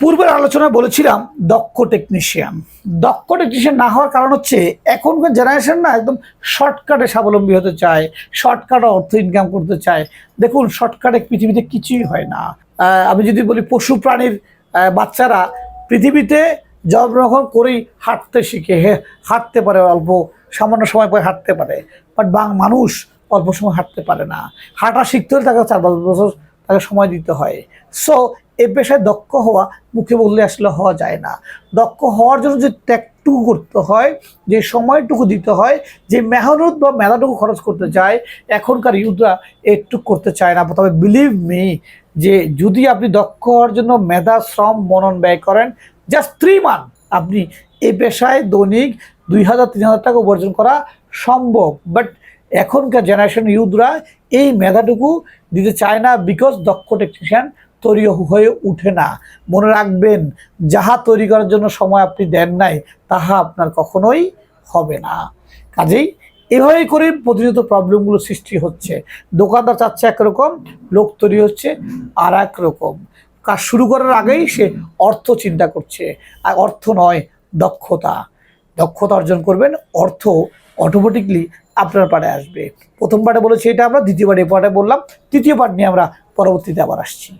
পূর্বের আলোচনায় বলেছিলাম দক্ষ টেকনিশিয়ান দক্ষ টেকনিশিয়ান না হওয়ার কারণ হচ্ছে এখনকার জেনারেশন না একদম শর্টকাটে স্বাবলম্বী হতে চায় শর্টকাটে অর্থ ইনকাম করতে চায়। দেখুন শর্টকাটে পৃথিবীতে কিছুই হয় না। আমি যদি বলি পশু প্রাণীর বাচ্চারা পৃথিবীতে জন্মগ্রহণ করেই হাঁটতে শিখে। হাঁটতে পারে, অল্প সামান্য সময় পরে হাঁটতে পারে। বাট বাং মানুষ অল্প সময় হাঁটতে পারে না। হাঁটা শিখতে হলে তাকে চার পাঁচ বছর তাকে সময় দিতে হয়। সো এ পেশায় দক্ষ হওয়া মুখে বললে আসলে হওয়া যায় না। দক্ষ হওয়ার জন্য যে ত্যাগটুকু করতে হয়, যে সময়টুকু দিতে হয়, যে মেহনত বা মেলাটুকু খরচ করতে চায়, এখনকার ইউথরা একটু করতে চায় না। তবে বিলিভ মি যে যদি আপনি দক্ষ হওয়ার জন্য মেধা, শ্রম, মনন ব্যয় করেন জাস্ট থ্রি মান্থ আপনি এ পেশায় দৈনিক দুই হাজার, তিন হাজার টাকা উপার্জন করা সম্ভব। বাট এখনকার জেনারেশন ইউথরা এই মেধাটুকু দিতে চায় না বিকজ দক্ষ টেকনিশিয়ান তৈরি হয়ে উঠে না। মনে রাখবেন, যাহা তৈরি করার জন্য সময় আপনি দেন নাই, তাহা আপনার কখনোই হবে না। কাজেই এভাবেই করে প্রতিনিয়ত প্রবলেমগুলো সৃষ্টি হচ্ছে। দোকানদার চাচ্ছে একরকম, লোক তৈরি হচ্ছে আর এক রকম কাজ শুরু করার আগেই সে অর্থ চিন্তা করছে। আর অর্থ নয়, দক্ষতা। দক্ষতা অর্জন করবেন, অর্থ অটোমেটিকলি আপনার পাড়ে আসবে। প্রথম পার্টে বলেছি এটা আমরা, দ্বিতীয় এ পার্টে বললাম, তৃতীয় পার্ট নিয়ে আমরা পরবর্তীতে আবার আসছি।